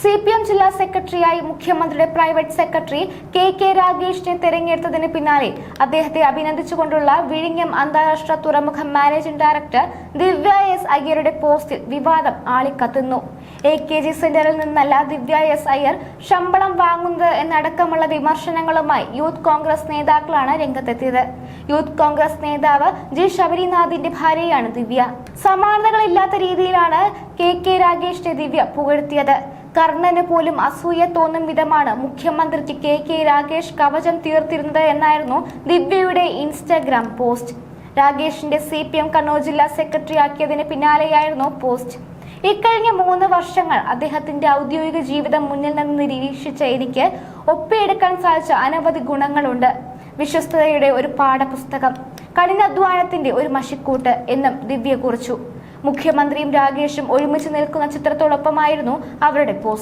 C P M ജില്ലാ സെക്രട്ടറിയായി മുഖ്യമന്ത്രിയുടെ പ്രൈവറ്റ് സെക്രട്ടറി കെ കെ രാഗേഷിനെ തെരഞ്ഞെടുത്തതിന് പിന്നാലെ അദ്ദേഹത്തെ അഭിനന്ദിച്ചുകൊണ്ടുള്ള വിഴിഞ്ഞം അന്താരാഷ്ട്ര തുറമുഖ മാനേജിംഗ് ഡയറക്ടർ ദിവ്യ എസ് അയ്യരുടെ പോസ്റ്റിൽ വിവാദം ആളിക്കത്തുന്നു. എ കെ ജി സെന്ററിൽ നിന്നല്ല ദിവ്യ എസ് അയ്യർ ശമ്പളം വാങ്ങുന്നത് എന്നടക്കമുള്ള വിമർശനങ്ങളുമായി യൂത്ത് കോൺഗ്രസ് നേതാക്കളാണ് രംഗത്തെത്തിയത്. യൂത്ത് കോൺഗ്രസ് നേതാവ് ജി ശബരിനാഥിന്റെ ഭാര്യയാണ് ദിവ്യ. സമാനതകളില്ലാത്ത രീതിയിലാണ് കെ കെ രാഗേഷിനെ ദിവ്യ പുകഴ്ത്തിയത്. കർണന് പോലും അസൂയ തോന്നും വിധമാണ് മുഖ്യമന്ത്രിക്ക് കെ കെ രാകേഷ് കവചം തീർത്തിരുന്നത് എന്നായിരുന്നു ദിവ്യയുടെ ഇൻസ്റ്റാഗ്രാം പോസ്റ്റ്. രാകേഷിന്റെ സി പി എം കണ്ണൂർ ജില്ലാ സെക്രട്ടറി ആക്കിയതിന് പിന്നാലെയായിരുന്നു പോസ്റ്റ്. ഇക്കഴിഞ്ഞ മൂന്ന് വർഷങ്ങൾ അദ്ദേഹത്തിന്റെ ഔദ്യോഗിക ജീവിതം മുന്നിൽ നിന്ന് നിരീക്ഷിച്ച എനിക്ക് ഒപ്പിയെടുക്കാൻ സാധിച്ച അനവധി ഗുണങ്ങളുണ്ട്. വിശ്വസ്തതയുടെ ഒരു പാഠപുസ്തകം കഠിനാധ്വാനത്തിന്റെ ഒരു മഷിക്കൂട്ട് എന്നും ദിവ്യ കുറിച്ചു. മുഖ്യമന്ത്രിയും രാഗേഷും ഒരുമിച്ച് നിൽക്കുന്ന ചിത്രത്തോടൊപ്പമായിരുന്നു അവരുടെ പോസ്റ്റ്